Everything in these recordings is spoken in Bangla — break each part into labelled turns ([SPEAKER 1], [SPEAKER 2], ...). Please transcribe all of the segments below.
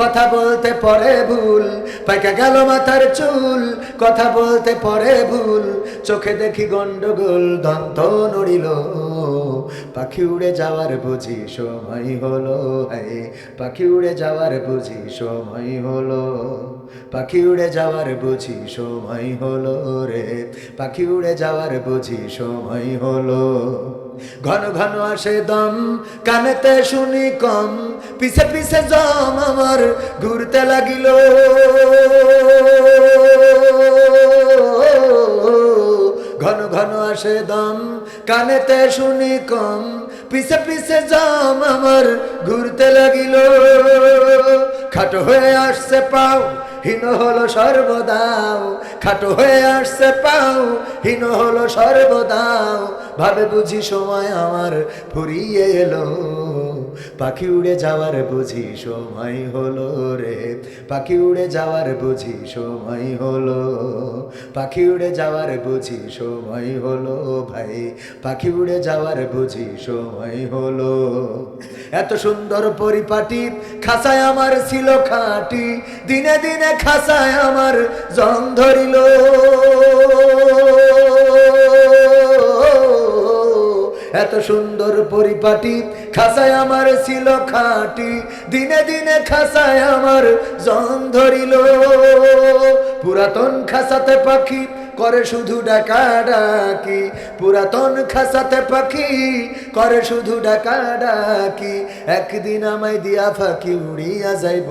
[SPEAKER 1] কথা বলতে পরে ভুল, পাইকা গেল মাথার চুল, কথা বলতে পরে ভুল, চোখে দেখি গন্ডগোল, দন্ত নড়িল। পাখি উড়ে যাওয়ার বুঝি সময় হলো, হায়, পাখি উড়ে যাওয়ার বুঝি সময় হলো, পাখি উড়ে যাওয়ার বুঝি সময় হলো রে, পাখি উড়ে যাওয়ার বুঝি সময় হলো। ঘন ঘন আসে দম, কানেতে শুনি কম, পিছে পিছে জম আমার ঘুরতে লাগিল। ঘন ঘন আসে দম, কানেতে শুনি কম। পিছে পিছে জাম আমার ঘুরতে লাগিল। খাটো হয়ে আসছে পাও, হীন হলো সর্বদাও খাটো হয়ে আসছে পাও, হীন হলো সর্বদাও। ভাবে বুঝি সময় আমার ফুরিয়ে এলো। পাখি উড়ে যাওয়ার বুঝি সময় হলো রে। পাখি উড়ে যাওয়ার বুঝি সময় হলো। পাখি উড়ে যাওয়ার বুঝি সময় হলো ভাই। পাখি উড়ে যাওয়ার বুঝি সময় হলো। এত সুন্দর পরিপাটি খাসায় আমার ছিল খাটি। দিনে দিনে খাসায় আমার জং ধরিল এত সুন্দর পরিপাটি খাসায় আমার ছিল খাটি। দিনে দিনে খাসায় আমার জন ধরিল। পুরাতন খাসাতে পাখি করে শুধু ডাকা ডাকি পুরাতন খাসাতে পাখি করে শুধু ডাকা ডাকি একদিন আমায় দিয়া ফাঁকি উড়িয়া যাইব।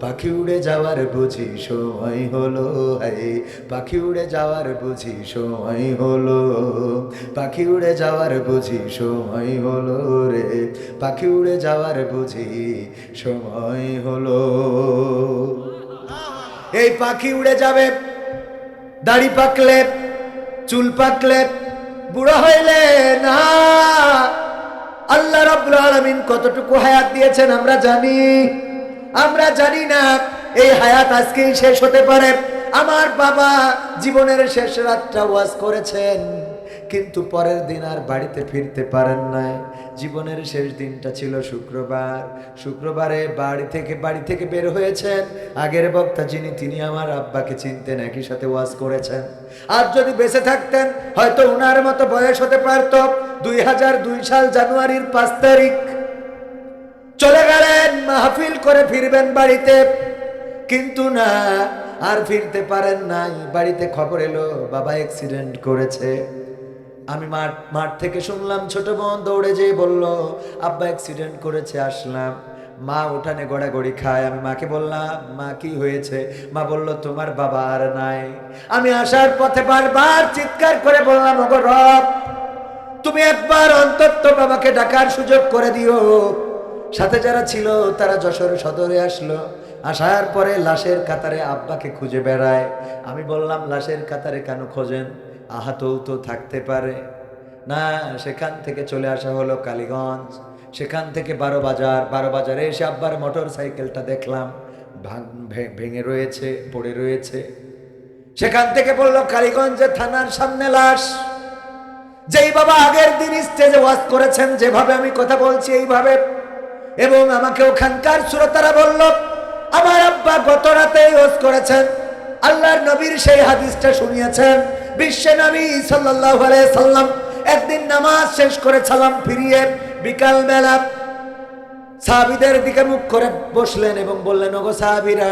[SPEAKER 1] পাখি উড়ে যাওয়ার বুঝি সময় হলো হাই পাখি উড়ে যাওয়ার বুঝি সময় হলো, পাখি উড়ে যাওয়ার বুঝি সময় হলো রে। পাখি উড়ে যাওয়ার বুঝি সময় হলো। এই পাখি উড়ে যাবে, দাড়ি পাকলে, চুল পাকলে, বুড়ো হইলে না। আল্লাহ রাব্বুল আলামিন কতটুকু হায়াত দিয়েছেন আমরা জানি। আমরা জানি না এই হায়াত আজকেই শেষ হতে পারে। আমার বাবা জীবনের শেষ রাতটা ওয়াজ করেছেন, কিন্তু পরের দিন আর বাড়িতে ফিরতে পারেন নাই। জীবনের শেষ দিনটা ছিল শুক্রবার। শুক্রবারে বাড়ি থেকে বাড়ি থেকে বের হয়েছেন। আগের বক্তা যিনি, তিনি আমার আব্বাকে চিনতেন, একই সাথে ওয়াজ করেছেন। আর যদি বেঁচে থাকতেন, হয়তো উনার মতো বয়স হতে পারত। দুই হাজার দুই সাল জানুয়ারির পাঁচ তারিখ চলে গেলেন, মাহফিল করে ফিরবেন বাড়িতে। কিন্তু না, আর ফিরতে পারেন নাই। বাড়িতে খবর এলো, বাবা অ্যাক্সিডেন্ট করেছে। আমি মাঠ মাঠ থেকে শুনলাম, ছোট বোন দৌড়ে যেয়ে বলল, আব্বা অ্যাক্সিডেন্ট করেছে, আসলাম। মা উঠানে গড়াগড়ি খায়। আমি মাকে বললাম, মা, কি হয়েছে? মা বলল, তোমার বাবা আর নাই। আমি আসার পথে বারবার চিৎকার করে বললাম, ওগো রব, তুমি একবার অন্তত বাবাকে ডাকার সুযোগ করে দিও। সাথে যারা ছিল, তারা যশোর সদরে আসলো। আসার পরে লাশের কাতারে আব্বাকে খুঁজে বেড়ায়। আমি বললাম, লাশের কাতারে কেন খোঁজেন? আহাতও তো থাকতে পারে। না, সেখান থেকে চলে আসা হলো কালীগঞ্জ। সেখান থেকে বারো বাজার, বারো বাজারে এসে আব্বার মোটর সাইকেলটা দেখলাম। ভাঙ- রয়েছে, পড়ে রয়েছে। সেখান থেকে বলল কালীগঞ্জের থানার সামনে লাশ। যেই বাবা আগের দিন স্টেজে ওয়াজ করেছেন, যেভাবে আমি কথা বলছি, এইভাবে এবং আমাকে ওখানকার শ্রোতারা বলল, আমার আব্বা গত রাতে ওজ করেছেন। আল্লাহর নবীর সেই হাদিসটা শুনিয়েছেন। বিশ্বে নবী সাল্লাহ সাল্লাম একদিন নামাজ শেষ করে সালাম ফিরিয়ে বিকাল বেলা সাহাবিদের দিকে মুখ করে বসলেন এবং বললেন, ওগো সাহাবিরা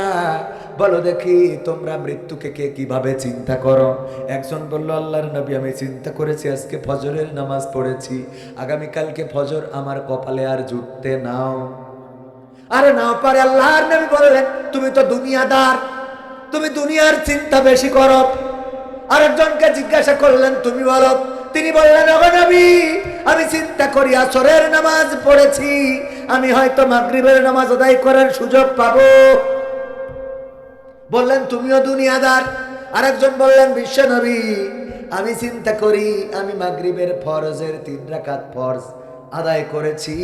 [SPEAKER 1] বলো দেখি তোমরা মৃত্যুকে কে কীভাবে চিন্তা করো? একজন বলল, আল্লাহর নবী, আমি চিন্তা করেছি, আজকে ফজরের নামাজ পড়েছি। আগামীকালকে ফজর আমার কপালে আর জুটতে নাও। আরে নাও পারে, আল্লাহর নবী বললেন, তুমি তো দুনিয়াদার, তুমি দুনিয়ার চিন্তা বেশি করো। আরেকজনকে জিজ্ঞাসা করলেন, তুমি বলো? তিনি বললেন নবী, আমি চিন্তা করি, আসরের নামাজ পড়েছি। আমি হয়তো মাগরিবের নামাজ আদায় করার সুযোগ পাবো। বললেন, তুমিও দুনিয়াদার? আরেকজন বললেন, বিশ্ব নবী। আমি চিন্তা করি, আমি মাগরিবের ফরজের তিন রাকাত ফরজ আদায় করেছি।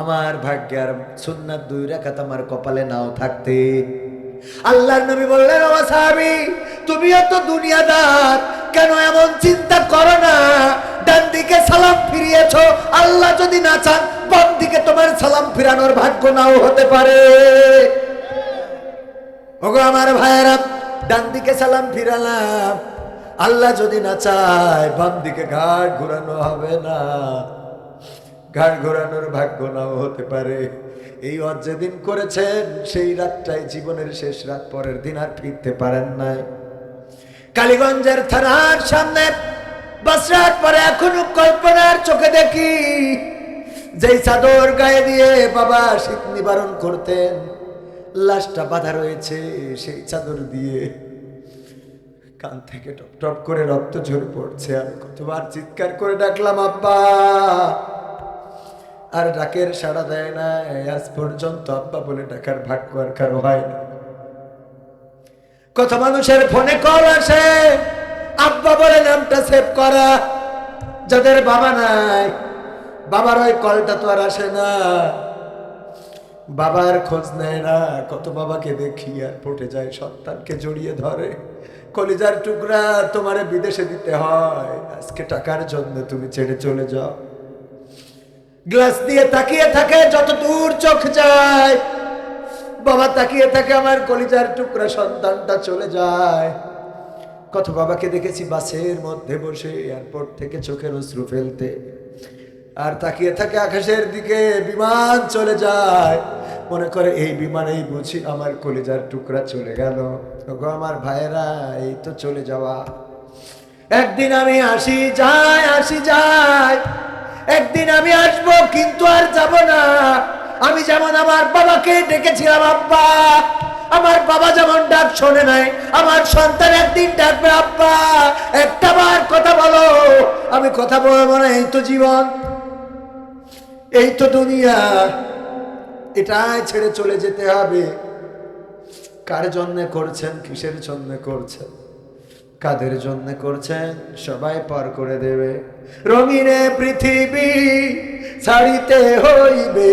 [SPEAKER 1] আমার ভাগ্যের সুন্নাত দুই রাকাত আমার কপালে নাও থাকতে। আল্লাহর নবী বললেন, ও সাহাবী, তুমিও তো দুনিয়াদার। কেন এমন চিন্তা করো না? ডান দিকে সালাম ফিরিয়েছো। আল্লাহ যদি না চান, বাম দিকে তোমার সালাম ফিরানোর ভাগ্য নাও হতে পারে। ওগো আমার ভাইয়েরা, ডান দিকে সালাম ফিরালাম। আল্লাহ যদি না চায়, বাম দিকে ঘাট ঘোরানো হবে না। ঘাট ঘোরানোর ভাগ্য নাও হতে পারে। এই অজ যেদিন করেছেন, সেই রাতটাই জীবনের শেষ রাত, পরের দিন আর ফিরতে পারেন নাই। কালীগঞ্জের থানার সামনে। বসরাত পরে এখনও কল্পনার চোখে দেখি, যেই চাদর গায়ে দিয়ে বাবা শীত নিবারণ করতেন, লাশটা বাধা রয়েছে সেই চাদর দিয়ে। কান থেকে টপ টপ করে রক্ত ঝরে পড়ছে, আমি কতবার চিৎকার করে ডাকলাম, আব্বা! আর ডাকের সাড়া দেয় না আজ পর্যন্ত আব্বা বলে ডাকার ভাগ্য আর কারও হয় না। কত মানুষের ফোনে কল আসে? আব্বা বলে, নামটা সেভ করা। যাদের বাবা নাই, বাবার ওই কলটা তো আর আসে না। বাবার খোঁজ নেয় না, কত বাবাকে দেখি আর পটে যায় সন্তানকে জড়িয়ে ধরে। কলিজার টুকরা তোমারে বিদেশে দিতে হয়, আজকে টাকার জন্য তুমি ছেড়ে চলে যাও। গ্লাস দিয়ে তাকিয়ে থাকে যত দূর চোখ যায় বাবা তাকিয়ে থাকে আমার কলিজার টুকরা সন্তানটা চলে যায়। কত বাবাকে দেখেছি বাসের মধ্যে বসে এয়ারপোর্ট থেকে চোখের অশ্রু ফেলতে। আর তাকিয়ে থাকে আকাশের দিকে, বিমান চলে যায়। মনে করে এই বিমানেই বুঝি আমার কলিজার টুকরা চলে গেল। ওগো আমার ভাইয়েরা, এই তো চলে যাওয়া। একদিন আমি আসি, যাই আসি, যাই। একদিন আমি আসব, কিন্তু আর যাব না। আমি যেমন আমার বাবাকে ডেকেছিলাম, আব্বা। আমার বাবা যেমন ডাক শোনে নাই, আমার সন্তান একদিন ডাকবে, আব্বা। একটা বার কথা বলো, আমি কথা বলব না, এই তো জীবন। এই তো দুনিয়া। এটাই ছেড়ে চলে যেতে হবে। কার জন্য করছেন, কিসের জন্য করছেন? কাদের জন্য করছেন, সবাই পার করে দেবে। রঙিনে পৃথিবী ছাড়িতে হইবে।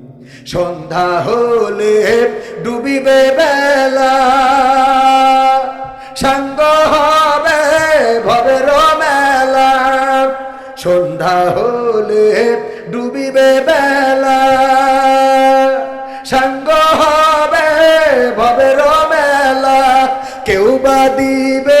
[SPEAKER 1] সন্ধ্যা হলে ডুবিবে বেলা। সাঙ্গ হবে ভবের মেলা। সন্ধ্যা হলে ডুবিবে বেলা। সাঙ্গ হবে ভবের মেলা। কেউ বা দিবে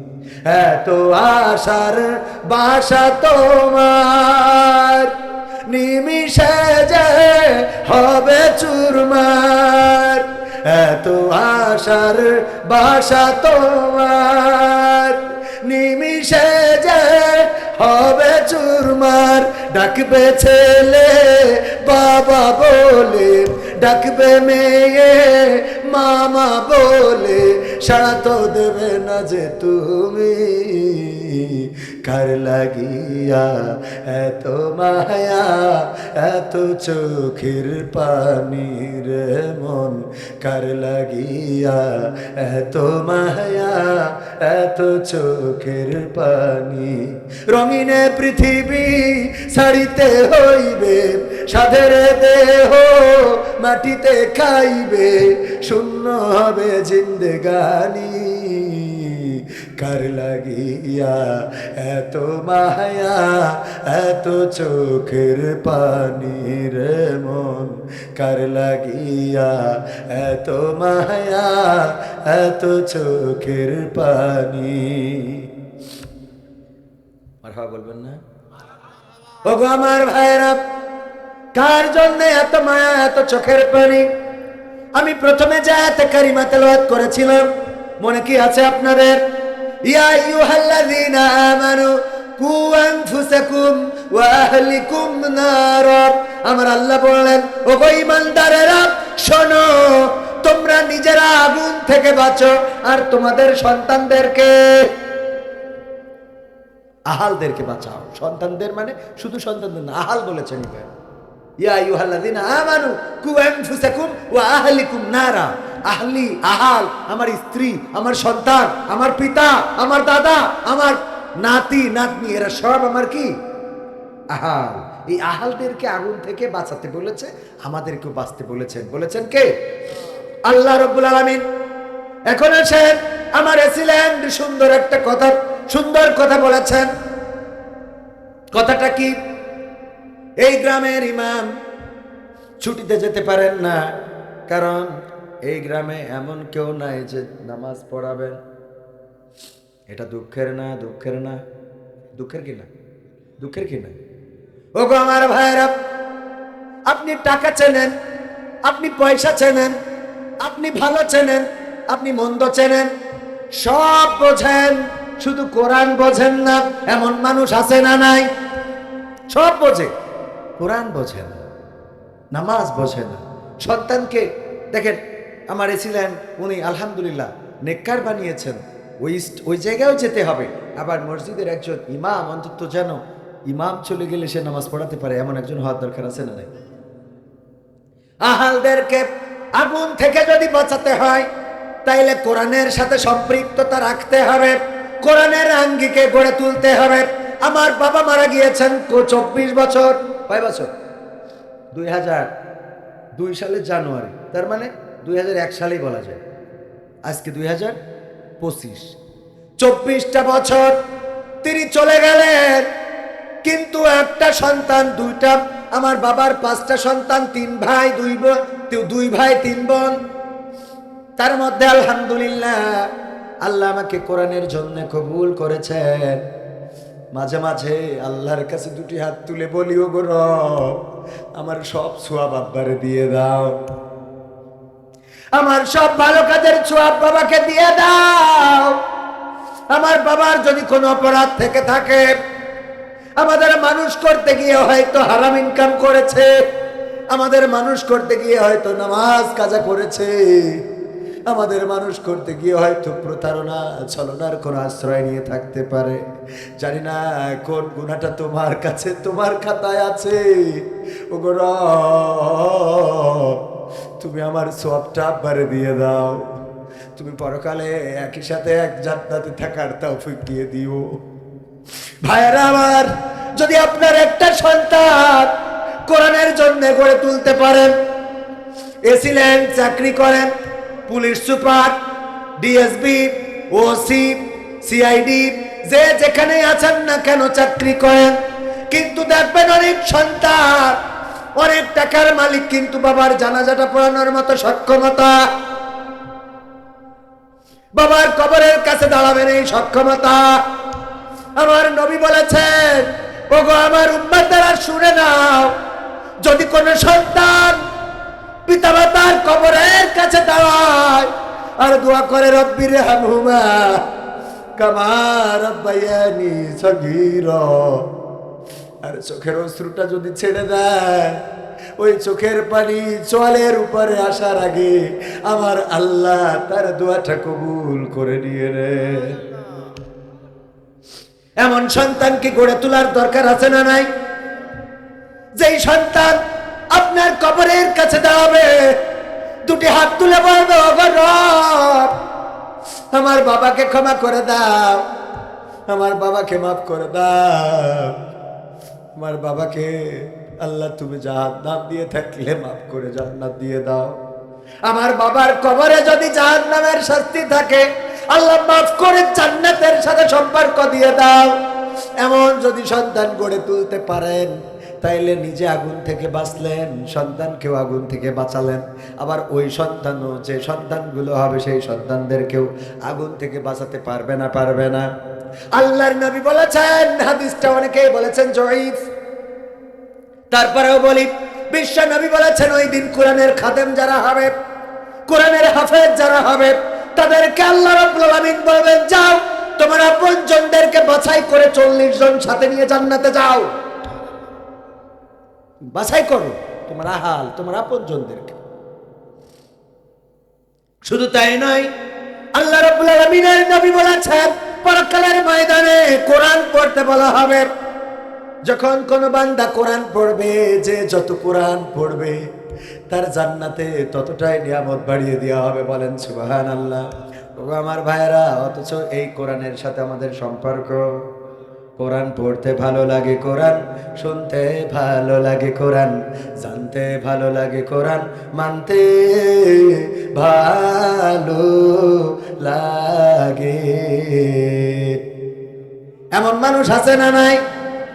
[SPEAKER 1] এত আশার বাসা তোমার নিমিশে যে হবে চুরমার, এত আশার বাসা তোমার নিমিশে যে হবে চুরমার, ডাকবে ছেলে বাবা বলে ডাকবে মেয়ে মামা বলে সাড়া তো দেবে না যে তুমি। কার লাগিয়া, এত মায়া, এত চোখের পানির মন। কার লাগিয়া, এত মায়া, এত চোখের পানি। রঙিনে পৃথিবী ছাড়িতে হইবে, সাধের দেহ মাটিতে খাইবে, শূন্য হবে জিন্দেগানি। কার লাগিয়া এত মায়া এত চোখের পানির মন কার লাগিয়া এত মায়া এত চোখের পানি বলবেন না ওগো আমার ভাইরা কার জন্য এত মায়া, এত চোখের পানি? আমি প্রথমে জায়াতে কারিমা তেলাওয়াত করেছিলাম, মনে কি আছে আপনাদের? ইয়া আইয়ুহাল্লাযীনা আমানু কু আনফুসাকুম ওয়া আহলিকুম নার আমার আল্লাহ বললেন, ওগো ঈমানদারেরা, শোনো, তোমরা নিজেরা আগুন থেকে বাঁচো, আর তোমাদের সন্তানদেরকে আহালদেরকে বাঁচাও। সন্তানদের মানে শুধু সন্তানদের না, আহাল বলেছেন এবার ইয়া আইয়ুহাল্লাযীনা আমানু কু আনফুসাকুম ওয়া আহলিকুম নারা। আহলি, আহাল, আমার স্ত্রী, আমার সন্তান, আমার পিতা, আমার দাদা, আমার নাতি, নাতনি, এরা সব আমার কি? আহাল। এই আহালদেরকে আগুন থেকে বাঁচাতে বলেছে, আমাদেরকেও বাঁচতে বলেছেন। বলেছেন কে? আল্লাহ রব্বুল আলামিন। এখন আছেন আমার এসিল্যান্ড সুন্দর একটা কথা, সুন্দর কথা বলেছেন। কথাটা কি? এই গ্রামের ইমাম ছুটিতে যেতে পারেন না, কারণ এই গ্রামে এমন কেউ নাই যে নামাজ পড়াবেন এটা দুঃখের না দুঃখের না। দুঃখের কি না? দুঃখের কি না? ওগো আমার ভাইরা আপনি টাকা চেনেন, আপনি পয়সা চেনেন, আপনি ভালো চেনেন, আপনি মন্দ চেনেন, সব বোঝেন, শুধু কোরআন বোঝেন না, এমন মানুষ আছে না নাই? সব বোঝে। কোরআন বোঝে না নামাজ বোঝে না সন্তানকে দেখেন, আমার এছিলেন উনি আলহামদুলিল্লাহ নেককার বানিয়েছেন। ওই ওই জায়গায়ও যেতে হবে। আবার মসজিদের একজন ইমাম, অন্তত যেন ইমাম চলে গেলে সে নামাজ পড়াতে পারে, এমন একজন হওয়ার দরকার আছে না আহালদেরকে আগুন থেকে যদি বাঁচাতে হয়, তাইলে কোরআনের সাথে সম্পৃক্ততা রাখতে হবে। কোরআনের আঙ্গিকে গড়ে তুলতে হবে। আমার বাবা মারা গিয়েছেন চব্বিশ বছর। কয় বছর? দুই হাজার দুই সালের জানুয়ারি, তার মানে দুই হাজার এক সালেই বলা যায়। আজকে দুই হাজার পঁচিশ। চব্বিশটা বছর তিনি চলে গেলেন, কিন্তু একটা সন্তান, দুইটা, আমার বাবার পাঁচটা সন্তান, তিন ভাই, দুই বোন দুই ভাই, তিন বোন। তার মধ্যে আলহামদুলিল্লাহ, আল্লাহ আমাকে কোরআনের জন্য কবুল করেছেন। মাঝে মাঝে আল্লাহর কাছে দুটি হাত তুলে বলি ও আমার সব সোয়াব আব্বারে দিয়ে দাও। আমার সব ভালো কাজের সোয়াব বাবাকে দিয়ে দাও। আমার বাবার যদি কোনো অপরাধ থেকে থাকে, আমাদের মানুষ করতে গিয়ে হয়তো হারাম ইনকাম করেছে, আমাদের মানুষ করতে গিয়ে হয়তো নামাজ কাজা করেছে। আমাদের মানুষ করতে গিয়ে হয়তো প্রতারণা, ছলনার কোন আশ্রয় নিয়ে থাকতে পারে। জানি না কোন গুণাটা তোমার কাছে, তোমার খাতায় আছে। ও তুমি আমার সবটা আব্বারে দিয়ে দাও। তুমি পরকালে একই সাথে এক জান্নাতে থাকার তৌফিক দিয়ে দিও। ভাইয়েরা আমার, যদি আপনার একটা সন্তান কোরআনের জন্য গড়ে তুলতে পারেন এসিলেন চাকরি করেন police super DSB OC, CID, যে যেখানে আছেন না কেন চাকরি করেন, কিন্তু দেখবেন অনেক সন্তান, অনেক টাকার মালিক কিন্তু বাবার জানাজাটা পড়ানোর মতো সক্ষমতা। বাবার কবরের কাছে দাঁড়াবেন এই সক্ষমতা। আমার নবী বলেছেন, ওগো, আমার উম্মার দ্বারা শুনে নাও, যদি কোনো সন্তান পিতামাতার কবরের কাছে দাঁড়ায় আর দোয়া করে রব্বির হামহুমা কামার রব্বায়ানি সগীর। আর চোখের অশ্রুটা যদি ছেড়ে দেয়, ওই চোখের পানি চলের উপরে আসার আগে আমার আল্লাহ তার দোয়াটা কবুল করে নিয়ে রে এমন সন্তানকে গড়ে তোলার দরকার আছে না নাই? যেই সন্তান আপনার কবরের কাছে দাঁড়াবে। দুটি হাত তুলে বলবে "ওগো রব, আমার বাবাকে ক্ষমা করে দাও। আমার বাবাকে মাফ করে দাও। আমার বাবাকে আল্লাহ তুমি জাহান নাম দিয়ে থাকলে মাফ করে জান্নাত দিয়ে দাও। আমার বাবার কবরে যদি জাহান নামের শাস্তি থাকে আল্লাহ মাফ করে জান্নাতের সাথে সম্পর্ক দিয়ে দাও। এমন যদি সন্তান গড়ে তুলতে পারেন তাইলে নিজে আগুন থেকে বাঁচলেন, সন্তানকেও আগুন থেকে বাঁচালেন। আবার ওই সন্তানও যে সন্তানগুলো হবে, সেই সন্তানদেরকেও আগুন থেকে বাঁচাতে পারবে না পারবে না। আল্লাহর নবী বলেছেন, হাদিসটা অনেকেই বলেছেন জয়ীফ। তারপরেও বলি, বিশ্ব নবী বলেছেন, ওই দিন কোরআনের খাদেম যারা হবে, কোরআনের হাফেজ যারা হবে, তাদেরকে আল্লাহ রাব্বুল আলামিন বলবেন, যাও, তোমার আপনজনদেরকে বাছাই করে চল্লিশ জন সাথে নিয়ে জান্নাতে যাও। বাছাই করো তোমার আহাল, তোমার আপনজনদেরকে। শুধু তাই নয়, আল্লাহ রাব্বুল নবী বলেছেন, পরকালের ময়দানে কোরআন পড়তে বলা হবে। যখন কোন বান্দা কোরআন পড়বে, যে যত কোরআন পড়বে, তার জান্নাতে ততটাই নিয়ামত বাড়িয়ে দেওয়া হবে বলেন সুবাহান আল্লাহ আমার ভাইয়েরা, অথচ এই কোরআনের সাথে আমাদের সম্পর্ক। কোরআন পড়তে ভালো লাগে কোরআন, শুনতে ভালো লাগে কোরআন, জানতে ভালো লাগে কোরআন, মানতে ভালো লাগে। এমন মানুষ আছে না নাই?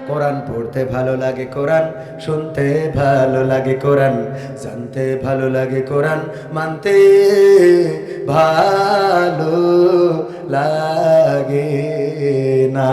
[SPEAKER 1] কোরআন পড়তে ভালো লাগে কোরআন, শুনতে ভালো লাগে কোরআন, জানতে ভালো লাগে কোরআন, মানতে ভালো লাগে না।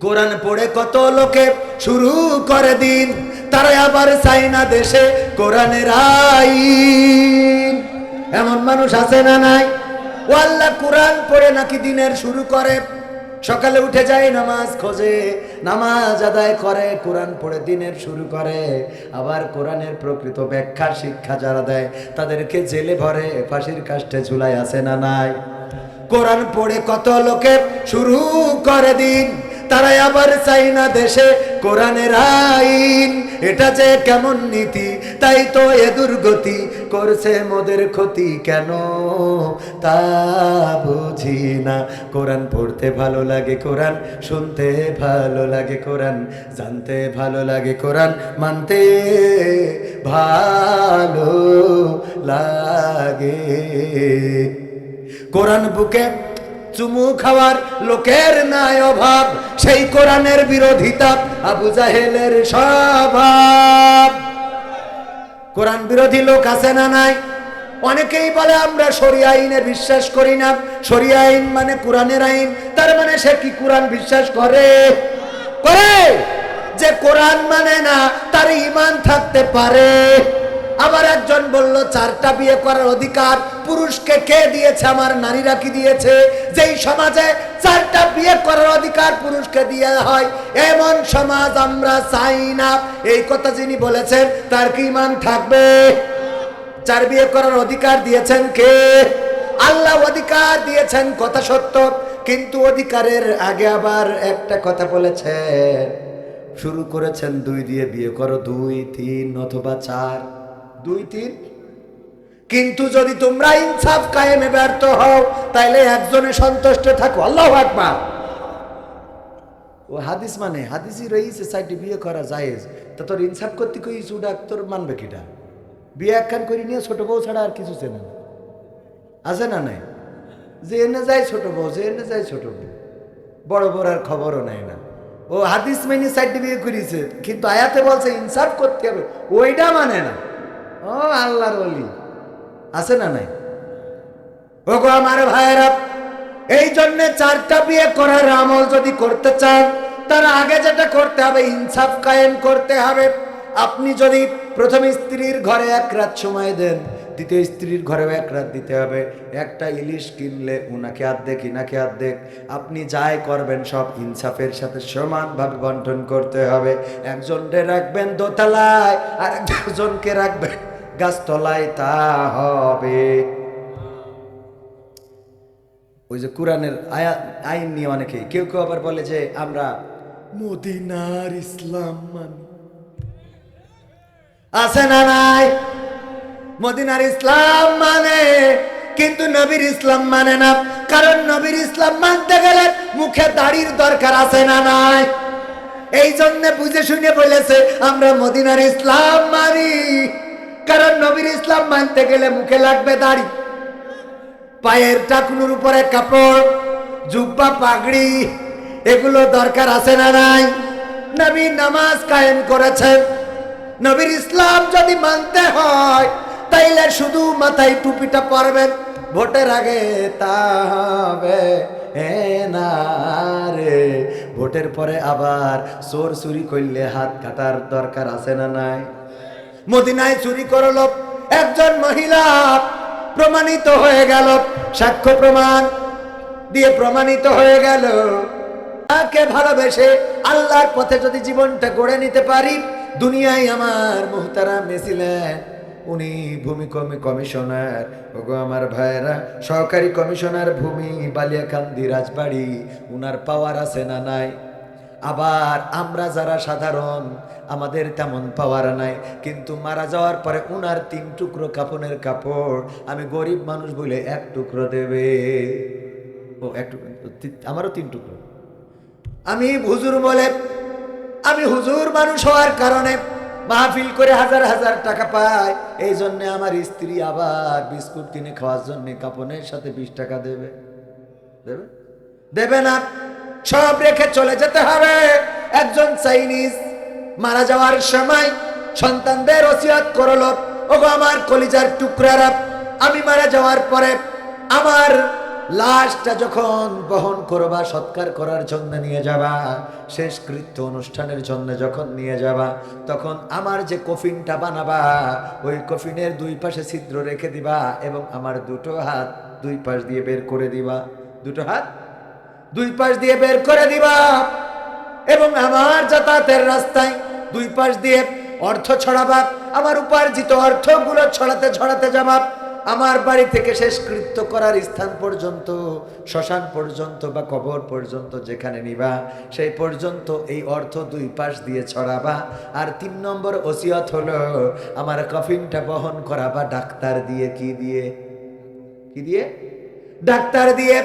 [SPEAKER 1] কোরআন পড়ে কত লোকে শুরু করে দিন তারা আবার চাইনা দেশে কোরআনের আইন। এমন মানুষ আছে না নাই? ও আল্লাহ, কোরআন পড়ে নাকি দিনের শুরু করে? সকালে উঠে যায় নামাজ খোঁজে, নামাজ আদায় করে, কোরআন পড়ে দিনের শুরু করে। আবার কোরআনের প্রকৃত ব্যাখ্যা, শিক্ষা যারা দেয়, তাদেরকে জেলে ভরে, ফাঁসির কাষ্টে ঝুলাই আছে না নাই? কোরআন পড়ে কত লোকে শুরু করে দিন তারাই আবার চাই না দেশে কোরআনের আইন। এটা যে কেমন নীতি, তাই তো এ দুর্গতি। করছে মোদের ক্ষতি কেন? তা বুঝি না। কোরআন পড়তে ভালো লাগে কোরআন, শুনতে ভালো লাগে কোরআন, জানতে ভালো লাগে কোরআন, মানতে ভালো লাগে। কোরআন বুকে চুমু খাওয়ার লোকের নাই অভাব, সেই কোরআনের বিরোধিতা আবু জাহেলের স্বভাব। কোরআন বিরোধী লোক আছে না নাই? অনেকেই বলে, আমরা সরিয়া আইনে বিশ্বাস করি না। সরিয়া আইন মানে কোরআনের আইন। তার মানে সে কি কোরআন বিশ্বাস করে? করে! যে কোরআন মানে না, তার ইমান থাকতে পারে। আবার একজন বলল, চারটা বিয়ে করার অধিকার পুরুষকে কে দিয়েছে, আমার নারীরা কি দিয়েছে? যেই সমাজে চারটা বিয়ে করার অধিকার পুরুষকে দিয়ে হয়, এমন সমাজ আমরা চাই না। এই কথা যিনি বলেছেন, তার কি ইমান থাকবে? চার বিয়ে করার অধিকার দিয়েছেন কে? আল্লাহ অধিকার দিয়েছেন, কথা সত্য। কিন্তু অধিকারের আগে আবার একটা কথা বলেছেন, শুরু করেছেন দুই দিয়ে বিয়ে করো, দুই, তিন, অথবা চার। দুই তিন। কিন্তু যদি তোমরা ইনসাফ কায়েমে ব্যর্থ হও, তাইলে একজনে সন্তুষ্ট থাকো। আল্লাহ আকবার। ও হাদিস মানে হাদিসই রয়েছে সাইডে বিয়ে করা জায়েজ। তা তোর ইনসাফ করতে কই চুডাক তোর মানবে কিটা? বিয়ে একখান করি নিয়ে ছোট বউ ছাড়া আর কিছু চেনে না। আছে না নাই? যে এনে যায় ছোট বউ, যে এনে যায় ছোট বউ। বড় বড় আর খবরও নেয় না। ও হাদিস মেনে সাইডে বিয়ে করেছে, কিন্তু আয়াতে বলছে ইনসাফ করতে হবে। ওইটা মানে না। ও আল্লাহর অলি আছে না নাই? ওগো আমার ভাইয়েরা, এই জন্য চারটা বিয়ে করার আমল যদি করতে চান, তার আগে যেটা করতে হবে, ইনসাফ কায়েম করতে হবে। আপনি যদি প্রথম স্ত্রীর ঘরে এক রাত সময় দেন, দ্বিতীয় স্ত্রীর ঘরেও এক রাত দিতে হবে। একটা ইলিশ কিনলে উনাকে অর্ধেক ইনাকে অর্ধেক আপনি যাই করবেন, সব ইনসাফের সাথে সমানভাবে বন্টন করতে হবে। একজনকে রাখবেন দোতলায় আর একজনকে রাখবেন গাছতলায় তা হবে। ওই যে কোরআনের আয়া আইন নিয়ে অনেকেই কেউ কেউ আবার বলে যে আমরা মদিনার ইসলাম মানি। আছে না নাই? মদিনার ইসলাম মানে কিন্তু নবীর ইসলাম মানে না। কারণ নবীর ইসলাম মানতে গেলে মুখে দাড়ির দরকার আছে না নাই? এই জন্য বুঝে শুনে বলেছে, আমরা মদিনার ইসলাম মানি। কারণ নবীর ইসলাম মানতে গেলে মুখে লাগবে দাড়ি। পায়ের টাকুনুর উপরে কাপড়, জুব্বা, পাগড়ি, এগুলো দরকার আছে না নাই? নবী নামাজ কায়েম করেছেন। নবীর ইসলাম যদি মানতে হয়, তাইলে শুধু মাথায় টুপিটা পরবেন। ভোটের আগে তা হবে হে না রে। ভোটের পরে আবার চোর চুরি করলে হাত কাটার দরকার আছে না নাই? মদিনায় চুরি করল। একজন মহিলা প্রমাণিত হয়ে গেল। সাক্ষ্য প্রমাণ দিয়ে প্রমাণিত হয়ে গেল। তাকে ভালোবেসে আল্লাহর পথে যদি জীবনটা গড়ে নিতে পারি? দুনিয়ায় আমার মুহতারা মেছিলেন উনি ভূমি কমি কমিশনার। ওগো আমার ভাইয়েরা, সহকারী কমিশনার ভূমি বালিয়াকান্দি রাজবাড়ি। উনার পাওয়ার আছে না নাই? আবার আমরা যারা সাধারণ, আমাদের তেমন পাওয়ার নাই। কিন্তু মারা যাওয়ার পরে উনার তিন টুকরো কাপনের কাপড় আমি গরিব মানুষ বলে এক টুকরো দেবে। ও, এক টুকরো আমারও তিন টুকরো। আমি হুজুর বলে, আমি হুজুর মানুষ হওয়ার কারণে মাহফিল করে হাজার হাজার টাকা পাই। এই জন্যে আমার স্ত্রী আবার বিস্কুট কিনে খাওয়ার জন্য কাপনের সাথে বিশ টাকা দেবে। দেবে? দেবে না। সব রেখে চলে যেতে হবে। একজন চাইনিজ মারা যাওয়ার সময় সন্তানদের ওসিয়াত করল, ওগো, আমার কলিজার টুকরারা, আমি মারা যাওয়ার পরে আমার লাশটা যখন বহন করবা, সৎকার করার জন্য নিয়ে যাবা শেষ কৃত্য অনুষ্ঠানের জন্য যখন নিয়ে যাবা, তখন আমার যে কফিনটা বানাবা, ওই কফিনের দুই পাশে ছিদ্র রেখে দিবা এবং আমার দুটো হাত দুই পাশ দিয়ে বের করে দিবা। দুটো হাত? দুই পাশ দিয়ে বের করে দিবা। এবং আমার যাতায়াতের রাস্তায় দুই পাশ দিয়ে অর্থ ছড়াবা। আমার উপার্জিত অর্থগুলো ছড়াতে ছড়াতে যাবা। আমার বাড়ি থেকে শেষকৃত্য করার স্থান পর্যন্ত, শ্মশান পর্যন্ত বা কবর পর্যন্ত যেখানে নিবা, সেই পর্যন্ত এই অর্থ দুই পাশ দিয়ে ছড়াবা। আর তিন নম্বর ওসিয়ত হলো, আমার কফিনটা বহন করাবা ডাক্তার দিয়ে কি দিয়ে? কি দিয়ে? ডাক্তার দিয়ে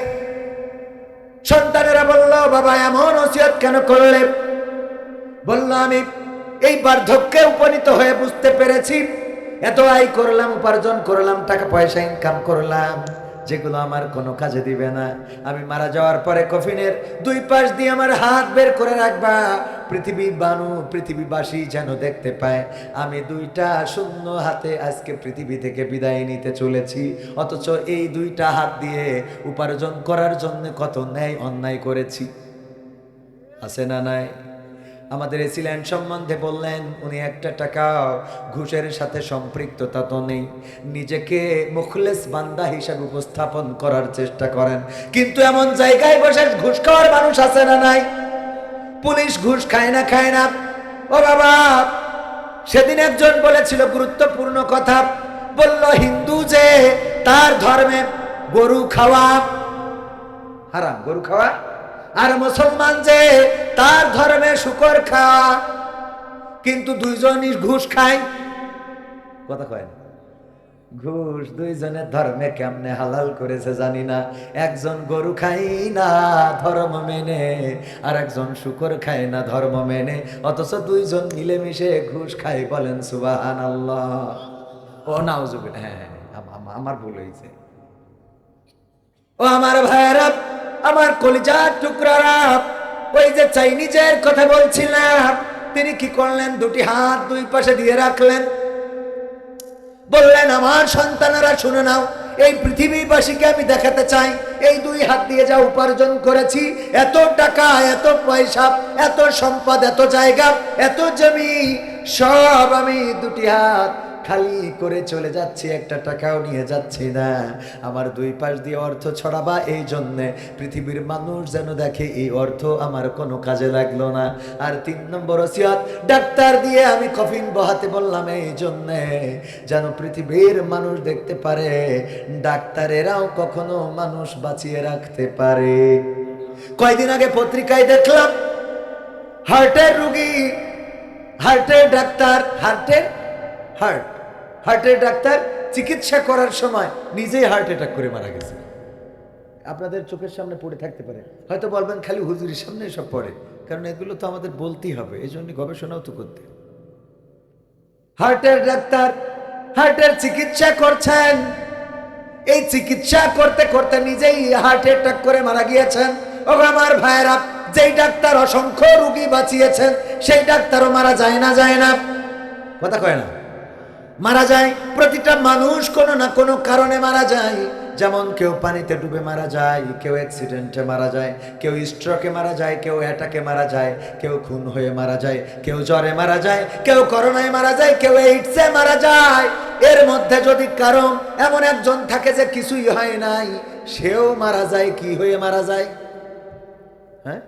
[SPEAKER 1] সন্তানেরা বলল, বাবা, এমন ওসিয়ত কেন করলে? বলল, আমি এই বার্ধক্যে উপনীত হয়ে বুঝতে পেরেছি। এত আয় করলাম, উপার্জন করলাম, টাকা পয়সা ইনকাম করলাম। যেগুলো আমার কোনো কাজে দিবে না। আমি মারা যাওয়ার পরে কফিনের দুই পাশ দিয়ে আমার হাত বের করে রাখবা। পৃথিবী বানু, পৃথিবীবাসী যেন দেখতে পায়। আমি দুইটা শূন্য হাতে আজকে পৃথিবী থেকে বিদায় নিতে চলেছি। অথচ এই দুইটা হাত দিয়ে উপার্জন করার জন্য কত ন্যায় অন্যায় করেছি। আছে না নাই? আমাদের এসিল্যান্ড সম্বন্ধে বললেন, উনি একটা টাকা, ঘুষের সাথে সম্পৃক্ততা তো নেই। নিজেকে মুখলেস বান্দা হিসাবে উপস্থাপন করার চেষ্টা করেন। কিন্তু এমন জায়গায় বসে ঘুষ খাওয়ার মানুষ আছে না নাই? পুলিশ ঘুষ খায় না খায় না। ও বাবা, সেদিন একজন বলেছিল গুরুত্বপূর্ণ কথা। বলল, হিন্দু যে, তার ধর্মে গরু খাওয়া হারাম। গরু খাওয়া আর মুসলমান যে তার ধর্মে শুকর খা কিন্তু দুইজনই ঘুষ খায়। কথা কয় না। ঘুষ দুইজনের ধর্মে কেমনে হালাল করেছে জানি না। একজন গরু খাই না ধর্ম মেনে, আর একজন শুকর খায় না ধর্ম মেনে। অথচ দুইজন মিলেমিশে ঘুষ খাই বলেন সুবাহান আল্লাহ ও নাউজুবিন হ্যাঁ হ্যাঁ আম- আমার ভুল হয়েছে। ও আমার ভাইয়েরা আমার কলিজার টুকরারা ওই যে চাইনিজের কথা বলছিলাম, তিনি কি করলেন? দুটি হাত দুই পাশে দিয়ে রাখলেন। বললেন, আমার সন্তানেরা, শুনে নাও, এই পৃথিবীবাসীকে আমি দেখাতে চাই। এই দুই হাত দিয়ে যা উপার্জন করেছি, এত টাকা, এত পয়সা, এত সম্পদ, এত জায়গা, এত জমি, সব আমি দুটি হাত খালি করে চলে যাচ্ছি, একটা টাকাও নিয়ে যাচ্ছি না। আমার দুই পাশ দিয়ে অর্থ ছড়াবা এই জন্যে পৃথিবীর মানুষ যেন দেখে এই অর্থ আমার কোনো কাজে লাগল না। আর তিন নম্বর ওসিয়ত, ডাক্তার দিয়ে আমি কফিন বহাতে বললাম এই জন্যে, যেন পৃথিবীর মানুষ দেখতে পারে, ডাক্তারেরাও কখনো মানুষ বাঁচিয়ে রাখতে পারে। কয়দিন আগে পত্রিকায় দেখলাম, হার্টের রুগী, হার্টের ডাক্তার, হার্টের, হার্ট। হার্টের ডাক্তার চিকিৎসা করার সময় নিজেই হার্ট অ্যাটাক করে মারা গেছে। আপনাদের চোখের সামনে পড়ে থাকতে পারে। হয়তো বলবেন খালি হুজুরির সামনে সব পড়ে। কারণ এগুলো তো আমাদের বলতেই হবে এই জন্য গবেষণাও তো করতে হার্টের ডাক্তার হার্টের চিকিৎসা করছেন। এই চিকিৎসা করতে করতে নিজেই হার্ট অ্যাটাক করে মারা গিয়েছেন। ও আমার ভাইয়েরা, যেই ডাক্তার অসংখ্য রুগী বাঁচিয়েছেন, সেই ডাক্তারও মারা যায় না যায় না। কথা কয় না। মারা যায়, প্রতিটা মানুষ কোনো না কোনো কারণে মারা যায়। যেমন কেউ পানিতে ডুবে মারা যায়, কেউ অ্যাক্সিডেন্টে মারা যায়, কেউ স্ট্রোকে মারা যায়, কেউ অ্যাটাকে মারা যায়, কেউ খুন হয়ে মারা যায়, কেউ জ্বরে মারা যায়, কেউ করোনায় মারা যায়, কেউ এইডসে মারা যায়। এর মধ্যে যদি কারণ এমন একজন থাকে যে কিছুই হয় নাই, সেও মারা যায়, কি হয়ে মারা যায়? হ্যাঁ?